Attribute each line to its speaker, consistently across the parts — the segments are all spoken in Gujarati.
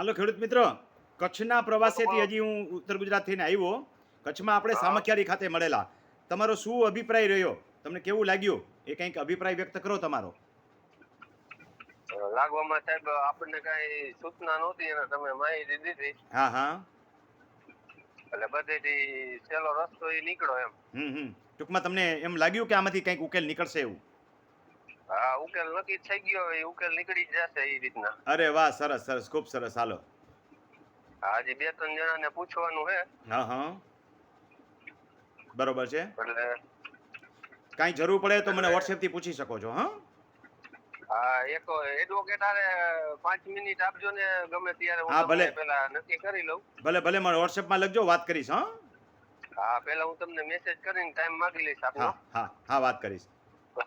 Speaker 1: હાલો ખેડૂત મિત્રો કચ્છના પ્રવાસેથી હજી હું ઉત્તર ગુજરાત થઈને આવ્યો. કચ્છમાં આપણે સામખિયારી ખાતે મળેલા. તમારો શું અભિપ્રાય રહ્યો? તમને કેવું લાગ્યું? એ કંઈક અભિપ્રાય વ્યક્ત કરો તમારો.
Speaker 2: લાગવામાં સાહેબ આપણને કઈ સૂચના નહોતી અને તમે માહિતી દીધી.
Speaker 1: હા હા.
Speaker 2: એટલે બધેથી છેલ્લો રસ્તો એ નીકળો એમ.
Speaker 1: હમ હમ. ટૂંકમાં તમને એમ લાગ્યું કે આમાંથી કંઈક ઉકેલ નીકળશે એવું?
Speaker 2: હા ઉકેલ નક્કી થઈ ગયો એ ઉકેલ નીકળી જ જશે એ રીતના.
Speaker 1: અરે વાહ સરસ સરસ ખૂબ સરસ. હાલો.
Speaker 2: હાજી બે ત્રણ જણાને પૂછવાનું હે.
Speaker 1: હા હા. બરોબર છે?
Speaker 2: એટલે
Speaker 1: કાંઈ જરૂર પડે તો મને વોટ્સએપથી પૂછી શકો છો હા?
Speaker 2: હા એક એડવોકેટ આરે પાંચ મિનિટ આપજો ને ગમે ત્યારે હું
Speaker 1: ભલે.
Speaker 2: પેલા નક્કી કરી લઉં.
Speaker 1: ભલે ભલે મને વોટ્સએપમાં લખજો વાત કરીશ હા?
Speaker 2: હા પેલા હું તમને મેસેજ કરીને ટાઈમ માંગી લઈશ આપનો
Speaker 1: હા હા વાત કરીશ.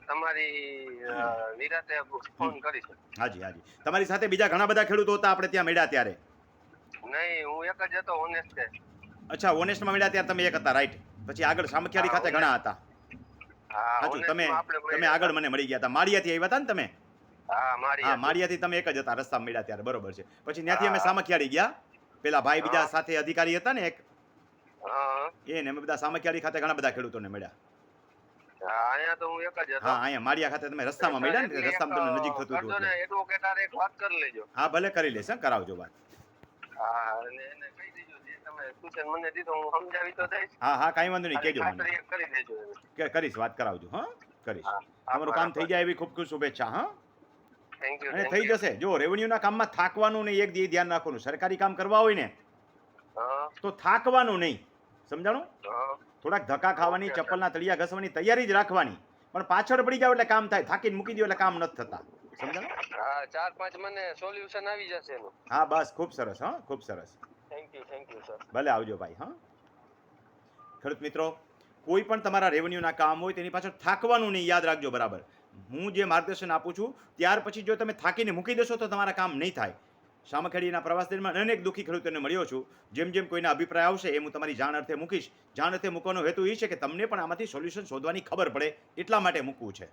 Speaker 2: તમારી નિરાતે ફોન કરીશ.
Speaker 1: હાજી હાજી. તમારી સાથે બીજા ઘણા બધા ખેડૂતો હતા આપણે ત્યાં મળ્યા ત્યારે?
Speaker 2: નહીં હું એક જ હતો ઓનેસ્ટ
Speaker 1: અચ્છા ઓનેસ્ટમાં મળ્યા ત્યારે તમે એક હતા રાઈટ પછી આગળ સામખિયારી ખાતે ઘણા હતા.
Speaker 2: હાજી
Speaker 1: તમે તમે આગળ મને મળી ગયા હતા. માળિયાથી આવ્યા હતા ને તમે?
Speaker 2: હા.
Speaker 1: માળિયાથી. તમે એક જ હતા રસ્તામાં મળ્યા ત્યારે બરોબર છે. પછી ત્યાંથી અમે
Speaker 2: હા.
Speaker 1: સામખિયાળી ગયા. પેલા ભાઈ બીજા સાથે અધિકારી હતા ને એક?
Speaker 2: હા.
Speaker 1: એ ને અમે બધા સામખિયાળી ખાતે ઘણા બધા ખેડૂતોને મળ્યા.
Speaker 2: અહીંયા તો હું એક જ હતો.
Speaker 1: હા અહીંયા માળિયા ખાતે તમે રસ્તામાં મળ્યા ને રસ્તામાં તમને નજીક થતું હતું
Speaker 2: એડવોકેટ હારે એક વાત કરી લેજો.
Speaker 1: હા ભલે કરી લેશે કરાવજો વાત.
Speaker 2: હા અને એને કહી દેજો જે તમે સૂચન મને દીધું હું સમજાવી તો દઈશ
Speaker 1: હા હા કાંઈ વાંધો નહીં
Speaker 2: ખાલી
Speaker 1: મને.
Speaker 2: કરી દેજો
Speaker 1: કે કરીશ વાત કરાવજો હા કરીશ. તમારું કામ થઈ જાય એવી ખૂબ ખૂબ શુભેચ્છા હા. અને થઈ જશે. જો રેવન્યુના કામમાં થાકવાનું નહીં એક ધ્યાન રાખવાનું. સરકારી કામ કરવા હોય ને તો થાકવાનું નહીં. સમજાણું? થોડાક ધક્કા ખાવાની ચપ્પલના તળિયા ઘસવાની તૈયારી જ રાખવાની. પણ પાછળ પડી જાવ એટલે કામ થાય. થાકીને મૂકી દો એટલે કામ નથી થતા. સમજાણું?
Speaker 2: હા ચાર પાંચ મને સોલ્યુશન આવી જશે એનું.
Speaker 1: હા બસ. ખૂબ સરસ હા? ખૂબ સરસ.
Speaker 2: Thank you thank you sir
Speaker 1: ભલે આવજો ભાઈ હા? ખેડૂત મિત્રો કોઈ પણ તમારા રેવન્યુના કામ હોય તેની પાછળ થાકવાનું નહીં. યાદ રાખજો બરાબર. હું જે માર્ગદર્શન આપું છું ત્યાર પછી જો તમે થાકીને મૂકી દેશો તો તમારા કામ નહીં થાય. સામખેડીના પ્રવાસ દરમિયાન અનેક દુઃખી ખેડૂતોને મળ્યો છું. જેમ જેમ કોઈના અભિપ્રાય આવશે એ હું તમારી જાણ અર્થે મૂકીશ. જાણ અર્થે મૂકવાનો હેતુ એ છે કે તમને પણ આમાંથી સોલ્યુશન શોધવાની ખબર પડે એટલા માટે મૂકવું છે.